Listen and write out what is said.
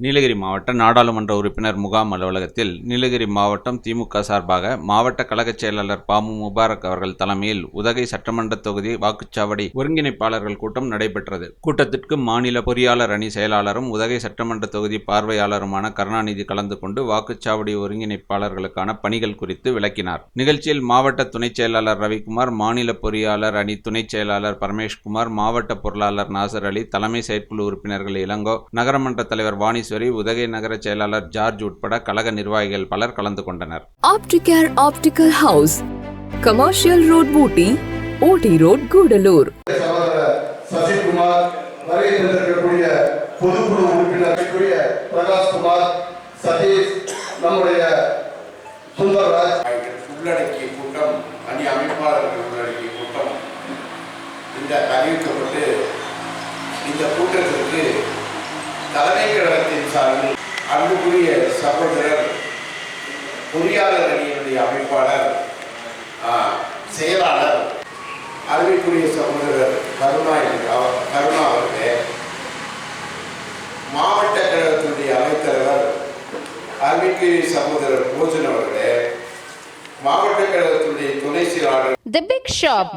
நீலகிரி மாவட்ட நாடாளுமன்ற உறுப்பினர் முகாம் அலுவலகத்தில் நீலகிரி மாவட்டம் திமுக சார்பாக மாவட்ட கழகச் செயலாளர் பாமு முபாரக் அவர்கள் தலைமையில் உதகை சட்டமன்ற தொகுதி வாக்குச்சாவடி ஒருங்கிணைப்பாளர்கள் கூட்டம் நடைபெற்றது. கூட்டத்திற்கு மாநில பொறியாளர் அணி செயலாளரும் உதகை சட்டமன்ற தொகுதி பார்வையாளருமான கருணாநிதி கலந்து கொண்டு வாக்குச்சாவடி ஒருங்கிணைப்பாளர்களுக்கான பணிகள் குறித்து விளக்கினார். நிகழ்ச்சியில் மாவட்ட துணைச் செயலாளர் ரவிக்குமார் மாநில பொறியாளர் அணி துணைச் செயலாளர் பரமேஷ்குமார் மாவட்ட பொருளாளர் நாசர் அலி தலைமை செயற்குழு உறுப்பினர்கள் இளங்கோ நகரமன்ற தலைவர் வாணி வாணீஸ்வரி உதகை நகர செயலாளர் ஜார்ஜ் உட்பட கழக நிர்வாகிகள் பலர் கலந்து கொண்டனர். Opticare Optical House, Commercial Road, Booty, OT Road, Gudalur. சகோதரர் சசிகுமார் வருகை தந்திருக்கக்கூடிய பொதுக்குழு உறுப்பினருக்குரிய பிரகாஷ்குமார் சதீஷ் நம்முடைய சுந்தர்ராஜ். உள்ளடக்கிய கூட்டம் அணி அமைப்பாளர்கள் உள்ளடக்கிய கூட்டம். இந்த அறிவிக்கப்பட்டு இந்த கூட்டத்திற்கு தலைமை கழகத்தின் சார்பில் அன்புக்குரிய சகோதரர் பொறியாளர் அணியினுடைய அமைப்பாளர் செயலாளர் அருமைக்குரிய சகோதரர் கருணா அவர் கருணா அவர்களே மாவட்ட கழகத்தினுடைய அவைத்தலைவர் அருமைக்குரிய சகோதரர் போஜன் அவர்களே மாவட்ட கழகத்தினுடைய துணை செயலாளர் தி பிக் ஷாப்